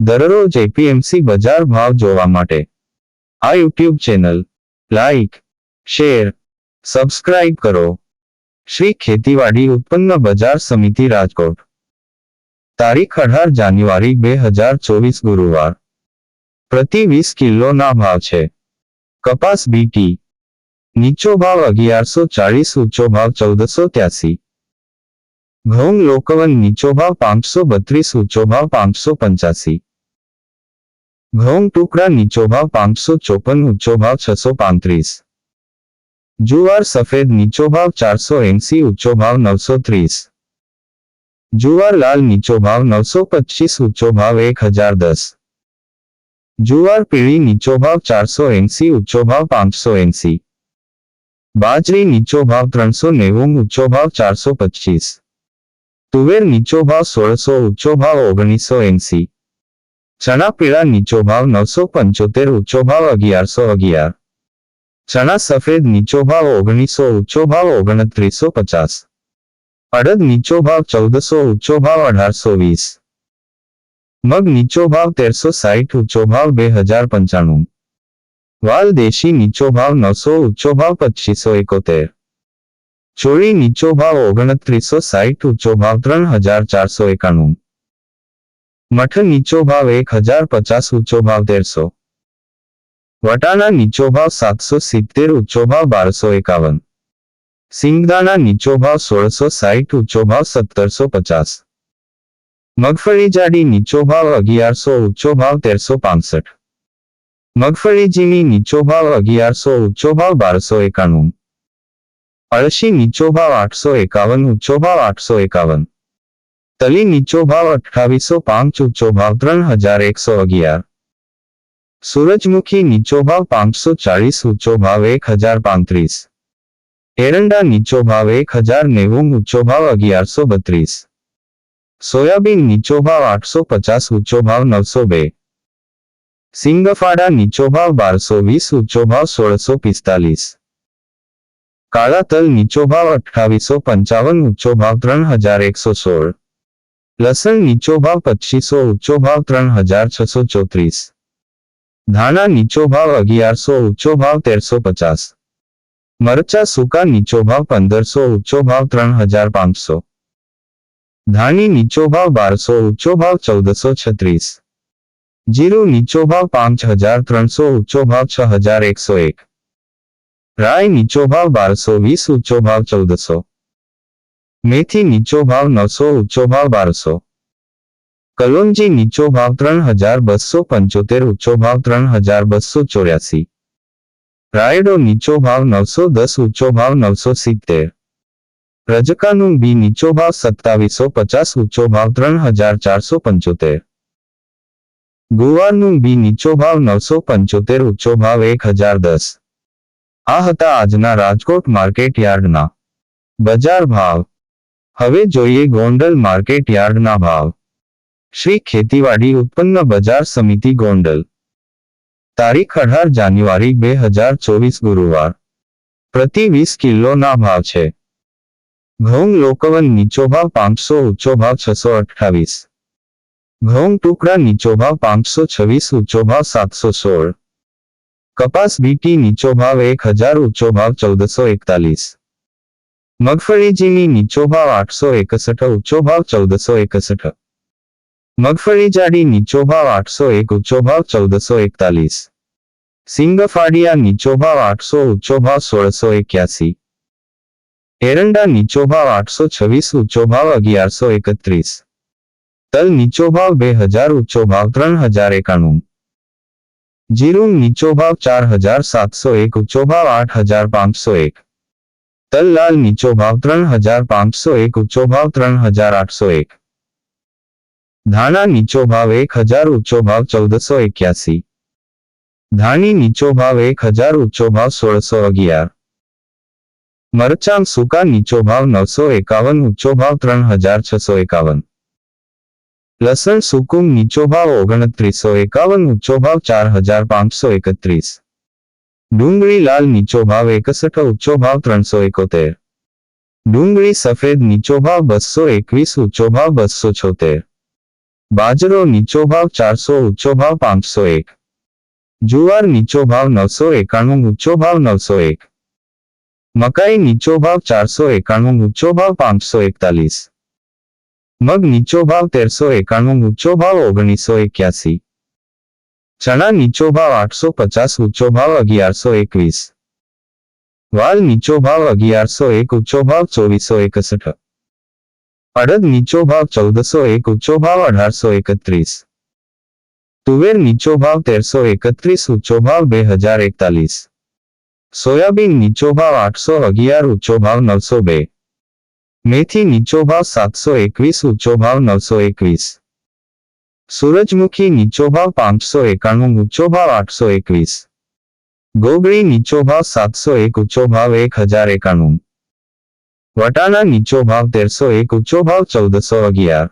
દરરોજ એપીએમસી બજાર ભાવ જોવા માટે. આ YouTube channel, like, share, subscribe કરો. શ્રી ખેતીવાડી ઉત્પન્ન બજાર સમિતિ રાજકોટ. તારીખ અઢાર જાન્યુઆરી બે હજાર ચોવીસ ગુરુવાર. પ્રતિ વીસ કિલોના ભાવ છે. કપાસ બીટી નીચો ભાવ અગિયારસો ચાળીસ, ઊંચો ભાવ ચૌદસો ત્યાસી. ઘઉં લોકવન નીચો ભાવ પાંચસો બત્રીસ ઊંચો ભાવ પાંચસો પંચ્યાસી ઘઉં ટુકડા નીચો ભાવ પાંચસો ચોપન ઊંચો ભાવ છસો પાંત્રીસ જુવાર સફેદ નીચો ભાવ ચારસો એંસી ઊંચો ભાવ નવસો ત્રીસ જુવાર લાલ નીચો ભાવ નવસો પચીસ ઊંચો ભાવ એક હજાર દસ જુવાર પીળી નીચો ભાવ ચારસો એંસી ઊંચો ભાવ પાંચસો એંસી બાજરી નીચો ભાવ ત્રણસો નેવું ઊંચો ભાવ ચારસો પચીસ તુવેર નીચો ભાવ સોળસો ઊંચો ભાવ ઓગણીસો એંસી ચણા પીળા નીચો ભાવ નવસો પંચોતેર ઊંચો ભાવ અગિયારસો અગિયાર. ચણા સફેદ નીચો ભાવ ઓગણીસો ઊંચો ભાવ ઓગણત્રીસો પચાસ. અડદ નીચો ભાવ ચૌદસો ઊંચો ભાવ અઢારસો વીસ. મગ નીચો ભાવ તેરસો સાઠ ઊંચો ભાવ બે હજાર પંચાણું. વાલ દેશી નીચો ભાવ નવસો ઊંચો ભાવ પચીસો એકોતેર. ચોળી નીચો ભાવ ઓગણત્રીસો સાઠ ઊંચો ભાવ ત્રણ હજાર ચારસો એકાણું. મઠ નીચો ભાવ એક હજાર પચાસ ઊંચો ભાવ તેરસો. વટાના નીચો ભાવ સાતસો સિત્તેર ઊંચો ભાવ બારસો એકાવન. સિંગદાના નીચો ભાવ સોળસો સાઠ ઊંચો ભાવ સત્તરસો પચાસ. મગફળી જાડી નીચો ભાવ અગિયારસો ઊંચો ભાવ તેરસો પાસઠ. મગફળી જીની નીચો ભાવ અગિયારસો ઊંચો ભાવ બારસો એકાણું. અળશી નીચો ભાવ આઠસો એકાવન, ઊંચો ભાવ આઠસો એકાવન. તલી નીચો ભાવ અઠાવીસો પાંચ, ઊંચો ભાવ ત્રણ હજાર એકસો અગિયાર. સૂરજમુખી નીચો ભાવ પાંચસો ચાલીસ, ઊંચો ભાવ એક હજાર પાંત્રીસ. એરંડા નીચો ભાવ એક હજાર નેવું, ઊંચો ભાવ અગિયારસો બત્રીસ. સોયાબીન નીચો ભાવ આઠસો પચાસ, ઊંચો ભાવ નવસો બે. સિંગફાડા નીચો ભાવ બારસો વીસ, ઊંચો ભાવ સોળસો પિસ્તાલીસ. કાળા તલ નીચો ભાવ અઠ્ઠાવીસો પંચાવન, ઊંચો ભાવ ત્રણ હજાર એકસો સોળ. લસણ નીચો ભાવ પચીસો, ઊંચો ભાવ ત્રણ હજાર છસો ચોત્રીસ. ધાણા નીચો ભાવ અગિયારસો, ઊંચો ભાવ તેરસો પચાસ. મરચા સૂકા નીચો ભાવ પંદરસો, ઊંચો ભાવ ત્રણ હજાર પાંચસો. ધાણી નીચો ભાવ બારસો, ઊંચો ભાવ ચૌદસો છત્રીસ. જીરું નીચો ભાવ પાંચ હજાર ત્રણસો, ઊંચો ભાવ છ હજાર એકસો એક. રાય નીચો ભાવ બારસો વીસ ઊંચો ભાવ ચૌદસો મેથી નીચો ભાવ નવસો ઊંચો ભાવ બારસો કલોંજી નીચો ભાવ ત્રણ હજાર બસો પંચોતેર ઊંચો ભાવ ત્રણ હજાર બસો ચોર્યાસી રાયડો નીચો ભાવ નવસો દસ ઊંચો ભાવ નવસો સિત્તેર રજકાનું બી નીચો ભાવ સત્તાવીસો પચાસ ઊંચો ભાવ ત્રણ હજાર ચારસો પંચોતેર ગુવારનું બી નીચો ભાવ નવસો પંચોતેર ઊંચો ભાવ એક હજાર દસ આ હતા આજના રાજકોટ માર્કેટ યાર્ડના. બજાર ભાવ. હવે જોઈએ ગોંડલ માર્કેટ યાર્ડના ભાવ. શ્રી ખેતીવાડી ઉત્પન્ન બજાર સમિતિ ગોંડલ. તારીખ અઢાર જાન્યુઆરી બે હજાર ચોવીસ ગુરુવાર. પ્રતિ વીસ કિલોના ભાવ છે. ઘઉં લોકવન નીચો ભાવ પાંચસો ઊંચો ભાવ છસો અઠ્ઠાવીસ. ઘઉં ટુકડા નીચો ભાવ પાંચસો છવ્વીસ ઊંચો ભાવ સાતસો સોળ. કપાસ બીટી નીચો ભાવ એક હજાર, ઊંચો ભાવ ચૌદસો એકતાલીસ. મગફળીજીની નીચો ભાવ આઠસો એકસઠ, ઊંચો ભાવ ચૌદસો એકસઠ. મગફળી જાડી નીચો ભાવ આઠસો એક, ઊંચો ભાવ ચૌદસો એકતાલીસ. સિંગફાડિયા નીચો ભાવ આઠસો, ઊંચો ભાવ સોળસો એક્યાસી. એરંડા નીચો ભાવ આઠસો છવ્વીસ, ઊંચો ભાવ અગિયારસો એકત્રીસ. તલ નીચો ભાવ બે હજાર, ઊંચો ભાવ ત્રણ હજાર એકાણું. જીરું નીચો ભાવ ચાર હજાર સાતસો એક ઊંચો ભાવ આઠ હજાર પાંચસો એક. તલ લાલ નીચો ભાવ ત્રણ હજાર પાંચસો એક ઊંચો ભાવ ત્રણ હજાર આઠસો એક. ધાણા નીચો ભાવ એક હજાર ઊંચો ભાવ ચૌદસો એક્યાસી. ધાણી નીચો ભાવ એક હજાર ઊંચો ભાવ સોળસો અગિયાર. મરચાં સૂકા નીચો ભાવ નવસો એકાવન ઊંચો ભાવ ત્રણ હજાર છસો એકાવન. લસણ સુકુમ નીચો ભાવ ઓગણત્રીસો એકાવન ઊંચો ભાવ ચાર હજાર પાંચસો એકત્રીસ. ડુંગળી લાલ નીચો ભાવ એકસઠ ઊંચો ભાવ ત્રણસો એકોતેર. ડુંગળી સફેદ નીચો ભાવ બસો એકવીસ ઊંચો ભાવ બસો છોતેર. બાજરો નીચો ભાવ ચારસો ઊંચો ભાવ પાંચસો એક. જુવાર નીચો ભાવ નવસો એકાણું ઊંચો ભાવ નવસો એક. મકાઈ નીચો ભાવ ચારસો એકાણું ઊંચો ભાવ પાંચસો એકતાલીસ. મગ નીચો ભાવ તેરસો એકાણું, ઊંચો ભાવ ઓગણીસો એક્યાસી. ચણા નીચો ભાવ આઠસો પચાસ, ઊંચો ભાવ અગિયારસો એકવીસ. વાલ નીચો ભાવ અગિયારસો એક, ઊંચો ભાવ ચોવીસો એકસઠ. અડદ નીચો ભાવ ચૌદસો એક, ઊંચો ભાવ અઢારસો એકત્રીસ. તુવેર નીચો ભાવ તેરસો એકત્રીસ, ઊંચો ભાવ બે હજાર એકતાલીસ. સોયાબીન નીચો ભાવ આઠસો અગિયાર, ઊંચો ભાવ નવસો બે. મેથી નીચો ભાવ સાતસો એકવીસ, ઊંચો ભાવ નવસો એકવીસ. સૂરજમુખી નીચો ભાવ પાંચસો એકાણું, ઊંચો ભાવ આઠસો એકવીસ. ગોગળી નીચો ભાવ સાતસો એક, ઊંચો ભાવ એક હજાર એકાણું. વટાણા નીચો ભાવ તેરસો એક, ઊંચો ભાવ ચૌદસો અગિયાર.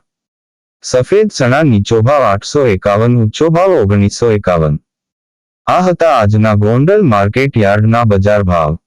સફેદ ચણા નીચો ભાવ આઠસો એકાવન, ઊંચો ભાવ ઓગણીસો એકાવન. આ હતા આજના ગોંડલ માર્કેટ યાર્ડના બજાર ભાવ.